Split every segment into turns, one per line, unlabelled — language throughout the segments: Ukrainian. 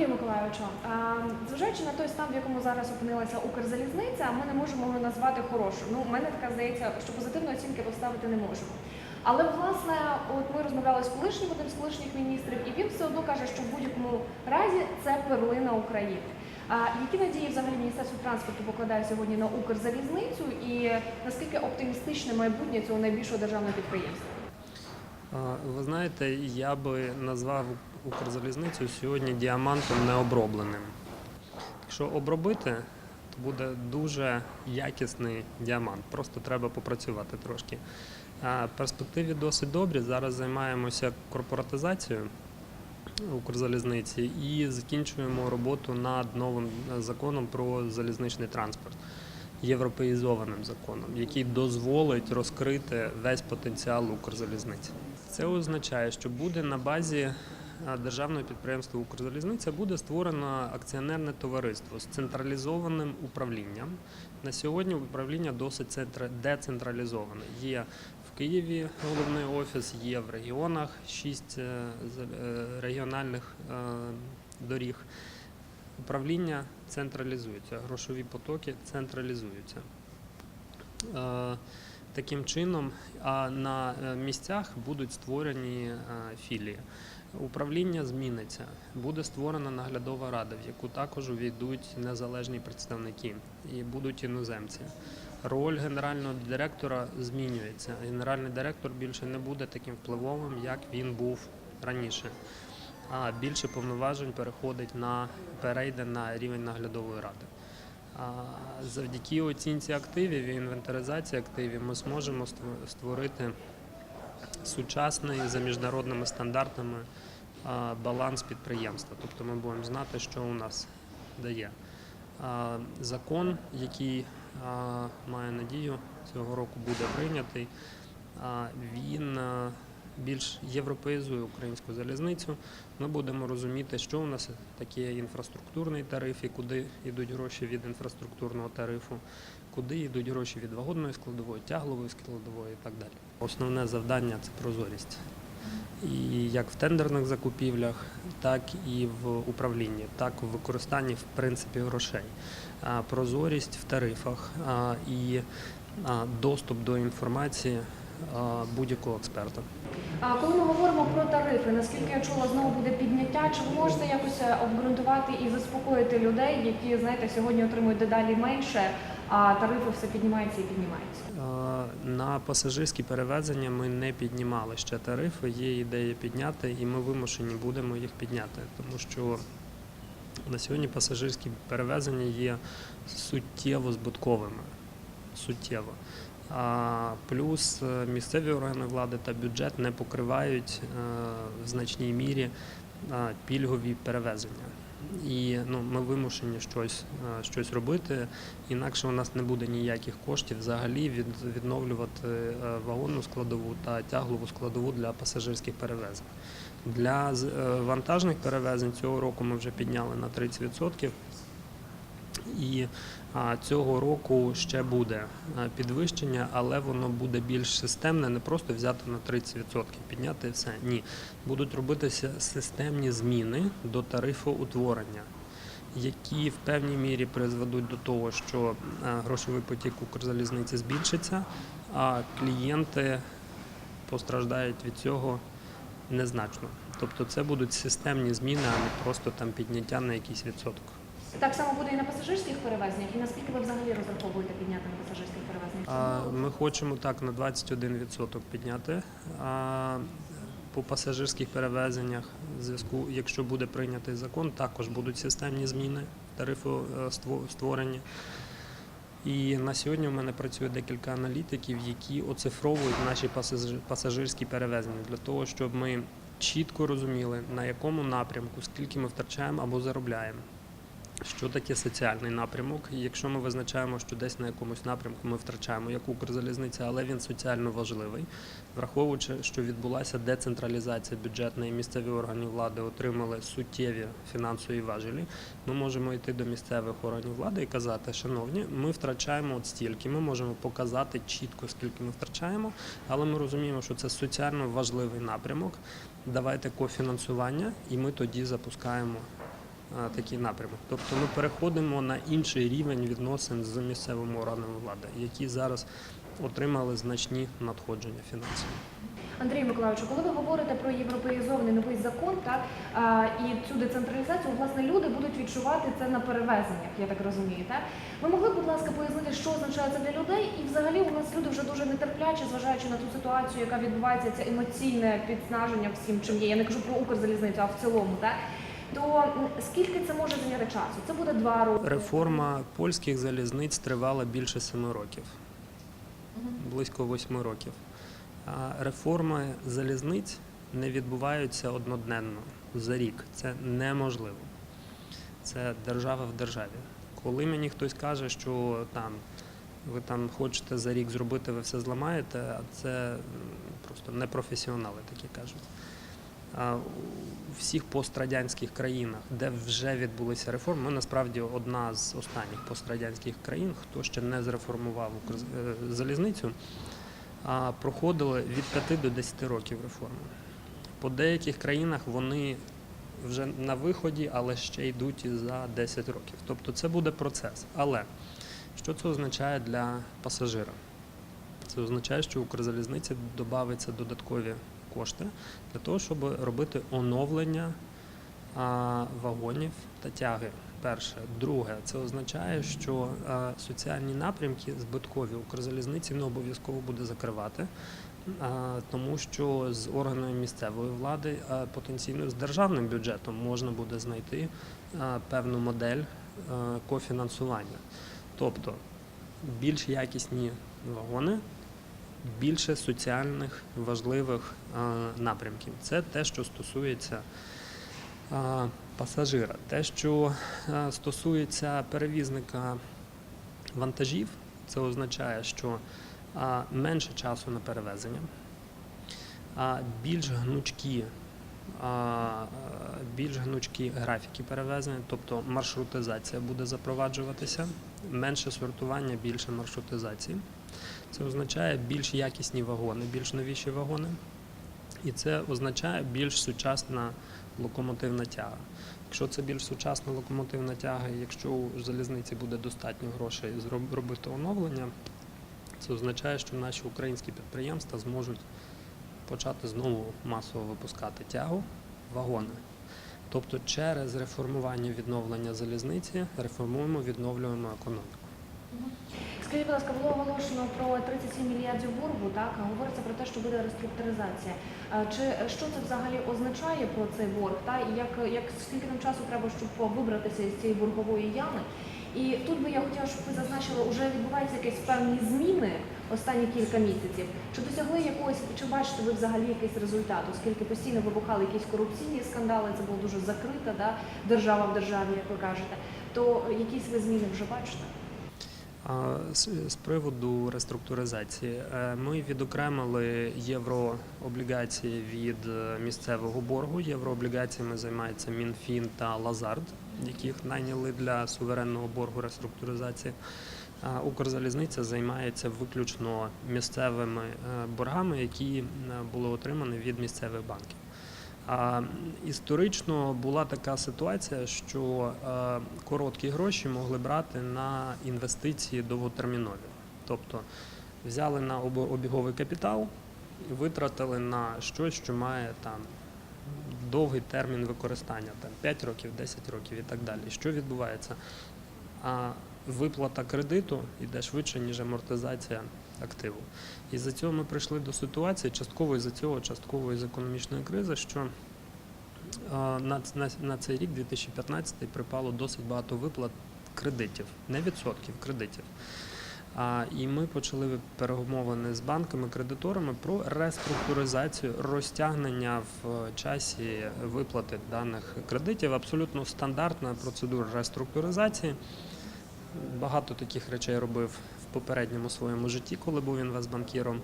Андрію Миколайовичу, а, зважаючи на той стан, в якому зараз опинилася Укрзалізниця, ми не можемо його назвати хорошим. Ну, мене така здається, що позитивної оцінки поставити не можемо. Але власне, от ми розмовляли з колишнім одним з колишніх міністрів, і він все одно каже, що в будь-якому разі це перлина України. А які надії взагалі Міністерство транспорту покладає сьогодні на Укрзалізницю і наскільки оптимістичне майбутнє цього найбільшого державного підприємства?
Ви знаєте, я би назвав Укрзалізницю сьогодні діамантом необробленим. Якщо обробити, то буде дуже якісний діамант. Просто треба попрацювати трошки. А перспективі досить добрі. Зараз займаємося корпоратизацією Укрзалізниці і закінчуємо роботу над новим законом про залізничний транспорт. Європеїзованим законом, який дозволить розкрити весь потенціал Укрзалізниці. Це означає, що буде на базі державного підприємства Укрзалізниця буде створено акціонерне товариство з централізованим управлінням. На сьогодні управління досить децентралізоване. Є в Києві головний офіс, є в регіонах шість е, е, регіональних е, доріг. Управління централізується, грошові потоки централізуються. Е, Таким чином, а на е, місцях будуть створені е, філії. Управління зміниться, буде створена наглядова рада, в яку також увійдуть незалежні представники і будуть іноземці. Роль генерального директора змінюється. Генеральний директор більше не буде таким впливовим, як він був раніше. А більше повноважень переходить на перейде на рівень наглядової ради. А Завдяки оцінці активів і інвентаризації активів ми зможемо ство- створити сучасний за міжнародними стандартами баланс підприємства. Тобто ми будемо знати, що у нас дає. Закон, який має надію, цього року буде прийнятий, він більш європеїзує українську залізницю. Ми будемо розуміти, що у нас таке інфраструктурний тариф і куди йдуть гроші від інфраструктурного тарифу, куди йдуть гроші від вагонної складової, тяглової складової і так далі. Основне завдання це прозорість. І як в тендерних закупівлях, так і в управлінні, так і в використанні в принципі грошей. Прозорість в тарифах і доступ до інформації будь-якого експерта.
А коли ми говоримо про тарифи, наскільки я чула, знову буде підняття, чи ви можете якось е, обґрунтувати і заспокоїти людей, які знаєте сьогодні отримують дедалі менше, а тарифи все піднімаються і піднімаються?
Е, На пасажирські перевезення ми не піднімали ще тарифи. Є ідея підняти, і ми вимушені будемо їх підняти, тому що на сьогодні пасажирські перевезення є суттєво збутковими. Суттєво. Плюс е, місцеві органи влади та бюджет не покривають е, в значній мірі пільгові перевезення. І ну, ми вимушені щось, е, щось робити, інакше у нас не буде ніяких коштів взагалі від, відновлювати вагонну складову та тяглову складову для пасажирських перевезень. Для вантажних перевезень цього року ми вже підняли на 30%. І цього року ще буде підвищення, але воно буде більш системне, не просто взяти на 30%, підняти все. Ні. Будуть робитися системні зміни до тарифу утворення, які в певній мірі призведуть до того, що грошовий потік Укрзалізниці збільшиться, а клієнти постраждають від цього незначно. Тобто це будуть системні зміни, а не просто там підняття на якийсь відсоток.
Так само буде і на пасажирських перевезеннях, і наскільки ви взагалі розраховуєте підняти на пасажирських перевезеннях?
Ми хочемо так на 21% підняти. А по пасажирських перевезеннях, в зв'язку, якщо буде прийнятий закон, також будуть системні зміни тарифу е, ство- створені. І на сьогодні в мене працює декілька аналітиків, які оцифровують наші пасажирські перевезення для того, щоб ми чітко розуміли, на якому напрямку, скільки ми втрачаємо або заробляємо. Що таке соціальний напрямок? Якщо ми визначаємо, що десь на якомусь напрямку ми втрачаємо як Укрзалізниця, але він соціально важливий, враховуючи, що відбулася децентралізація бюджетна і місцеві органи влади отримали суттєві фінансові важелі, ми можемо йти до місцевих органів влади і казати, шановні, ми втрачаємо от стільки, ми можемо показати чітко, скільки ми втрачаємо, але ми розуміємо, що це соціально важливий напрямок. Давайте кофінансування, і ми тоді запускаємо такий напрямок. Тобто ми переходимо на інший рівень відносин з місцевими органами влади, які зараз отримали значні надходження фінансові.
Андрій Миколаївичу, коли ви говорите про європеїзований новий закон, так а, і цю децентралізацію, власне, люди будуть відчувати це на перевезеннях, я так розумію. Так ви могли будь ласка, пояснити, що означає це для людей? І взагалі у нас люди вже дуже нетерплячі, зважаючи на ту ситуацію, яка відбувається, це емоційне підснаження всім, чим є. Я не кажу про Укрзалізницю, а в цілому, так. То скільки це може зайняти часу? Це буде два роки.
Реформа польських залізниць тривала більше семи років, близько восьми років. А реформи залізниць не відбуваються однодненно за рік. Це неможливо. Це держава в державі. Коли мені хтось каже, що там ви там хочете за рік зробити, ви все зламаєте, а це просто непрофесіонали такі кажуть. У всіх пострадянських країнах, де вже відбулися реформи, ми насправді одна з останніх пострадянських країн, хто ще не зреформував е, залізницю, проходили від 5 до 10 років реформи. По деяких країнах вони вже на виході, але ще йдуть і за 10 років. Тобто це буде процес. Але що це означає для пасажира? Це означає, що Укрзалізниці додаються додаткові кошти для того, щоб робити оновлення вагонів та тяги. Перше. Друге, це означає, що соціальні напрямки збиткові Укрзалізниці не обов'язково буде закривати, тому що з органами місцевої влади, потенційно з державним бюджетом можна буде знайти певну модель кофінансування. Тобто більш якісні вагони, більше соціальних важливих напрямків. Це те, що стосується пасажира. Те, що стосується перевізника вантажів, це означає, що менше часу на перевезення, більш гнучкі. Більш гнучкі графіки перевезення, тобто маршрутизація буде запроваджуватися, менше сортування, більше маршрутизації. Це означає більш якісні вагони, більш новіші вагони. І це означає більш сучасна локомотивна тяга. Якщо це більш сучасна локомотивна тяга, якщо у залізниці буде достатньо грошей зроб- робити оновлення, це означає, що наші українські підприємства зможуть почати знову масово випускати тягу, вагони. Тобто через реформування відновлення залізниці реформуємо, відновлюємо економіку.
Скажіть, будь ласка, було оголошено про 37 мільярдів боргу, так говориться про те, що буде реструктуризація. Чи що це взагалі означає про цей борг? Та як, як скільки нам часу треба, щоб вибратися із цієї боргової ями? І тут би я хотіла, щоб ви зазначили, вже відбуваються якісь певні зміни останні кілька місяців. Чи досягли якогось, чи бачите ви взагалі якийсь результат, оскільки постійно вибухали якісь корупційні скандали, це було дуже закрита да, держава в державі, як ви кажете. То якісь ви зміни вже бачите?
З, приводу реструктуризації, е, ми відокремили єврооблігації від е, місцевого боргу. Єврооблігаціями займається Мінфін та Лазард, яких найняли для суверенного боргу реструктуризації. Укрзалізниця займається виключно місцевими е, боргами, які були отримані від місцевих банків. А історично була така ситуація, що е, короткі гроші могли брати на інвестиції довготермінові. Тобто взяли на обіговий капітал витратили на щось, що має там довгий термін використання, там 5 років, 10 років і так далі. Що відбувається? А виплата кредиту йде швидше, ніж амортизація активу. І за цього ми прийшли до ситуації, частково із-за цього, частково із економічної кризи, що на, на, на цей рік, 2015, припало досить багато виплат кредитів, не відсотків, кредитів. А, і ми почали перемовини з банками, кредиторами про реструктуризацію, розтягнення в часі виплати даних кредитів. Абсолютно стандартна процедура реструктуризації. Багато таких речей робив попередньому своєму житті, коли був інвестбанкіром.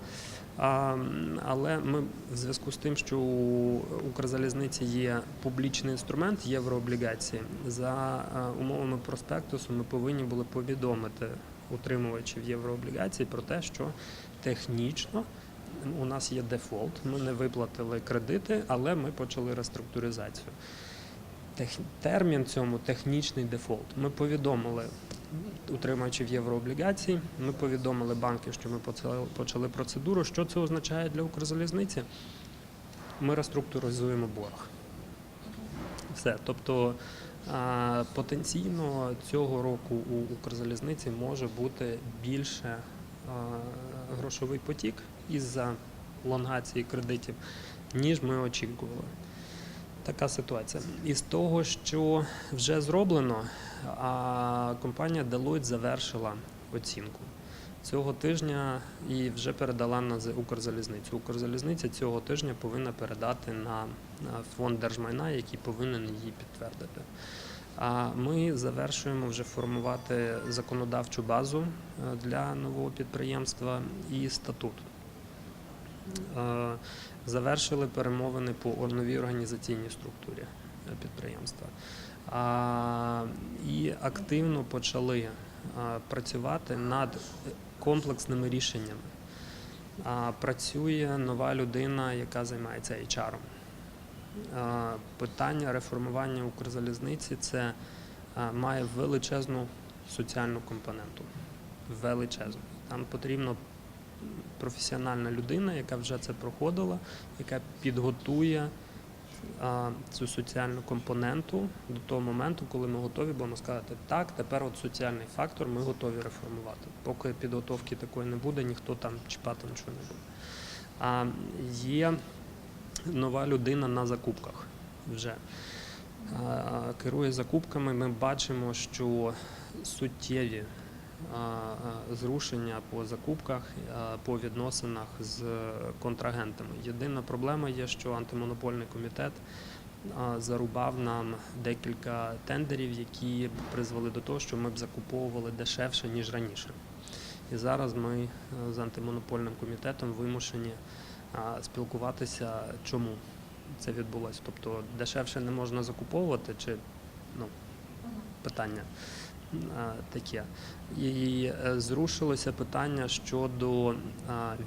Але ми в зв'язку з тим, що у Укрзалізниці є публічний інструмент єврооблігації, за е, умовами проспектусу ми повинні були повідомити утримувачів єврооблігацій про те, що технічно у нас є дефолт, ми не виплатили кредити, але ми почали реструктуризацію. термін цьому технічний дефолт. Ми повідомили утримувачів єврооблігацій, ми повідомили банки, що ми почали процедуру. Що це означає для Укрзалізниці? Ми реструктуризуємо борг. Все. Тобто потенційно цього року у Укрзалізниці може бути більше грошовий потік із-за лонгації кредитів, ніж ми очікували. Така ситуація. Із того, що вже зроблено, а компанія Deloitte завершила оцінку цього тижня і вже передала на Укрзалізницю. Укрзалізниця цього тижня повинна передати на фонд держмайна, який повинен її підтвердити. А ми завершуємо вже формувати законодавчу базу е, для нового підприємства і статут. Е, Завершили перемовини по новій організаційній структурі е, підприємства. І активно почали е, працювати над комплексними рішеннями. Працює нова людина, яка займається HR. Питання реформування Укрзалізниці це має величезну соціальну компоненту. Величезну. Там потрібно професіональна людина, яка вже це проходила, яка підготує а, цю соціальну компоненту до того моменту, коли ми готові будемо сказати, так, тепер от соціальний фактор ми готові реформувати. Поки підготовки такої не буде, ніхто там чіпати нічого не буде. А є нова людина на закупках вже. Керує закупками, ми бачимо, що суттєві зрушення по закупках, по відносинах з контрагентами. Єдина проблема є, що антимонопольний комітет зарубав нам декілька тендерів, які призвели до того, що ми б закуповували дешевше ніж раніше. І зараз ми е, з антимонопольним комітетом вимушені спілкуватися, чому це відбулося. Тобто дешевше не можна закуповувати, чи ну, питання таке. І е, зрушилося питання щодо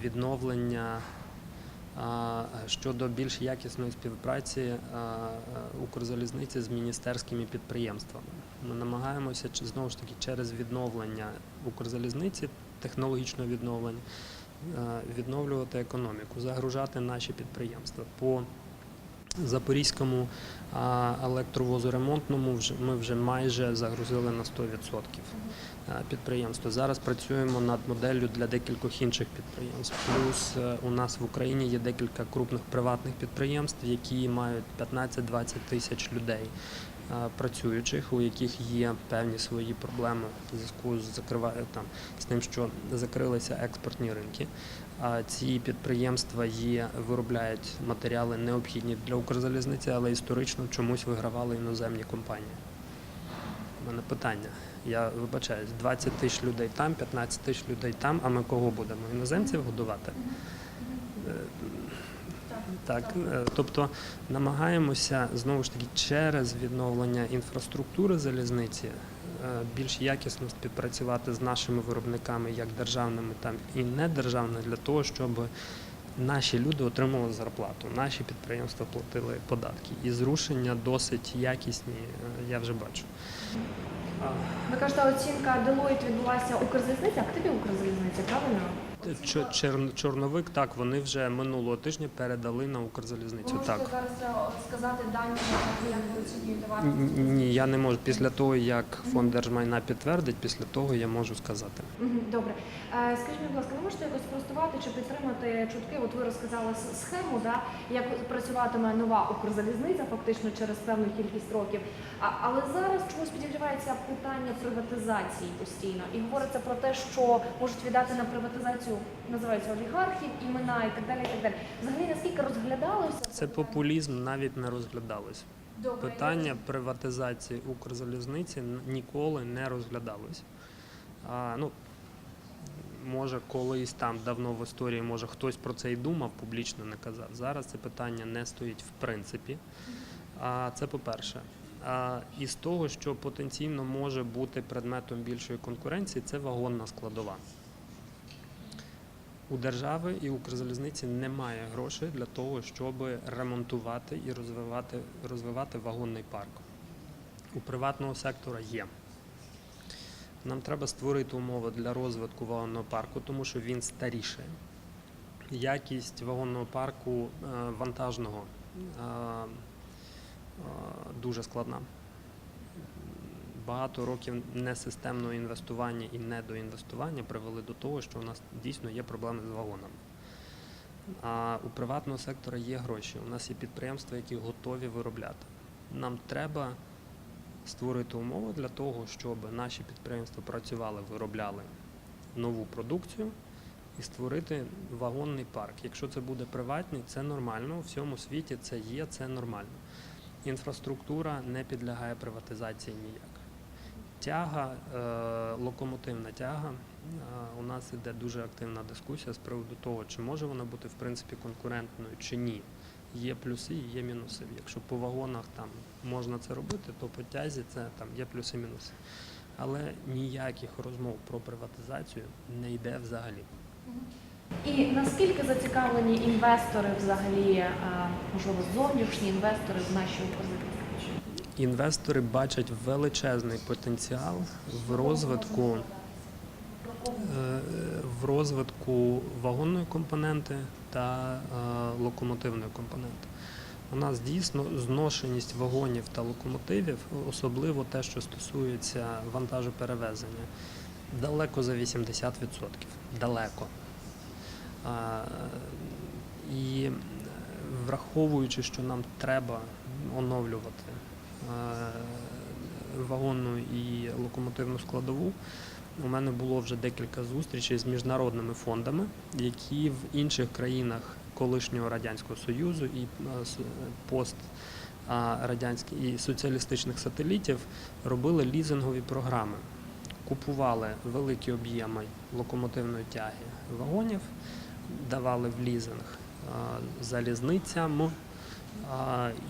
відновлення. Щодо більш якісної співпраці Укрзалізниці з міністерськими підприємствами, ми намагаємося знову ж таки через відновлення Укрзалізниці, технологічне відновлення, е, відновлювати економіку, загружати наші підприємства. По Запорізькому а, електровозу ремонтному вже ми вже майже загрузили на 100% е, підприємство. Зараз працюємо над моделлю для декількох інших підприємств. Плюс е, у нас в Україні є декілька крупних приватних підприємств, які мають 15-20 тисяч людей е, працюючих, у яких є певні свої проблеми в зв'язку з закриває там з тим, що закрилися експортні ринки. Ці підприємства є, виробляють матеріали необхідні для Укрзалізниці, але історично чомусь вигравали іноземні компанії. У мене питання. Я вибачаюсь, 20 тисяч людей там, 15 тисяч людей там, а ми кого будемо? Іноземців годувати? Е, Так, е, тобто намагаємося знову ж таки через відновлення інфраструктури залізниці більш якісно співпрацювати з нашими виробниками, як державними, там і недержавними, для того, щоб наші люди отримували зарплату, наші підприємства платили податки. І зрушення досить якісні, е, я вже бачу.
Ви кажете, оцінка Deloitte відбулася Укрзалізниця, а тобі
Укрзалізниця, правильно? Чорновик, так, вони вже минулого тижня передали на Укрзалізницю.
Ви
Так.
можете зараз е, сказати дані, як ви оцінюєте
Ні, я не можу. Після того, як фонд держмайна підтвердить, після того я можу сказати.
Добре. Е, Скажіть, будь ласка, ви можете якось спростувати чи підтримати чутки? От ви розказали схему, да, як працюватиме нова Укрзалізниця, фактично через певну кількість років. Але зараз чомусь підігрівається питання приватизації постійно. І говориться про те, що можуть віддати на приватизацію, називаються олігархів, імена і так далі. І так далі. Взагалі, наскільки розглядалося
Це популізм навіть не розглядалось.
Добре.
Питання приватизації Укрзалізниці ніколи не розглядалось. А, ну, може, колись там давно в історії, може хтось про це і думав, публічно не казав. Зараз це питання не стоїть в принципі. А, це по-перше. А, і з того, що потенційно може бути предметом більшої конкуренції, це вагонна складова. У держави і Укрзалізниці немає грошей для того, щоб ремонтувати і розвивати, розвивати вагонний парк. у приватного сектора є. Нам треба створити умови для розвитку вагонного парку, тому що він старіший. Якість вагонного парку е, вантажного е, е, дуже складна. Багато років несистемного інвестування і недоінвестування привели до того, що у нас дійсно є проблеми з вагонами. А у приватного сектора є гроші. У нас є підприємства, які готові виробляти. Нам треба створити умови для того, щоб наші підприємства працювали, виробляли нову продукцію і створити вагонний парк. Якщо це буде приватний, це нормально. У всьому світі це є, це нормально. Інфраструктура не підлягає приватизації ніяк. Тяга, е, локомотивна тяга. е, У нас іде дуже активна дискусія з приводу того, чи може вона бути в принципі конкурентною чи ні. Є плюси і є мінуси. Якщо по вагонах там можна це робити, то по тязі це там є плюси і мінуси. Але ніяких розмов про приватизацію не йде взагалі.
І наскільки зацікавлені інвестори взагалі, е, можливо, зовнішні інвестори в нашій Укрзалізниці?
Інвестори бачать величезний потенціал в розвитку, е, в розвитку вагонної компоненти та е, локомотивної компоненти. У нас дійсно зношеність вагонів та локомотивів, особливо те, що стосується вантажоперевезення, далеко за 80%. Далеко. І е, враховуючи, що нам треба оновлювати вагонну і локомотивну складову, у мене було вже декілька зустрічей з міжнародними фондами, які в інших країнах колишнього радянського союзу і е, пост радянських і соціалістичних сателітів робили лізингові програми, купували великі об'єми локомотивної тяги вагонів, давали в лізинг залізницям.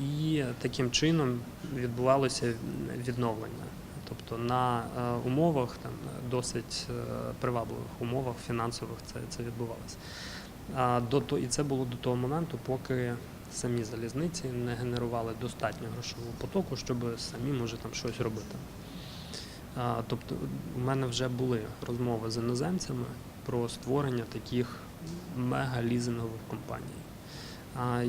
І таким чином відбувалося відновлення. Тобто на е, умовах там досить е, привабливих умовах фінансових це, це відбувалося. До і це було до того моменту, поки самі залізниці не генерували достатньо грошового потоку, щоб самі може там щось робити. Тобто у мене вже були розмови з іноземцями про створення таких мега-лізингових компаній.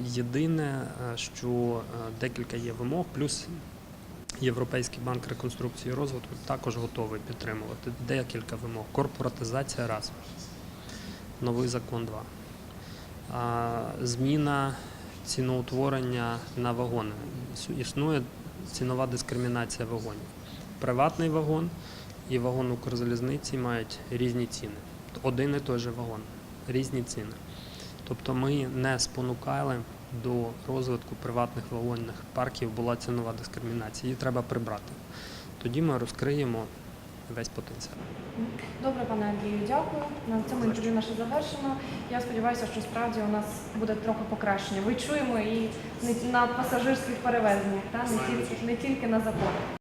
Єдине, е, що е, декілька є вимог, плюс Європейський банк реконструкції і розвитку також готовий підтримувати декілька вимог. Корпоратизація раз, новий закон два. Зміна ціноутворення на вагони. Існує цінова дискримінація вагонів. Приватний вагон і вагон Укрзалізниці мають різні ціни. Один і той же вагон, різні ціни. Тобто ми не спонукали до розвитку приватних вагонних парків, була цінова дискримінація. Її треба прибрати. Тоді ми розкриємо весь потенціал.
Добре, пане Андрію, дякую. На цьому інтерв'ю наше завершено. Я сподіваюся, що справді у нас буде трохи покращення. Ви чуємо і на пасажирських перевезеннях, та не тільки не тільки на законах.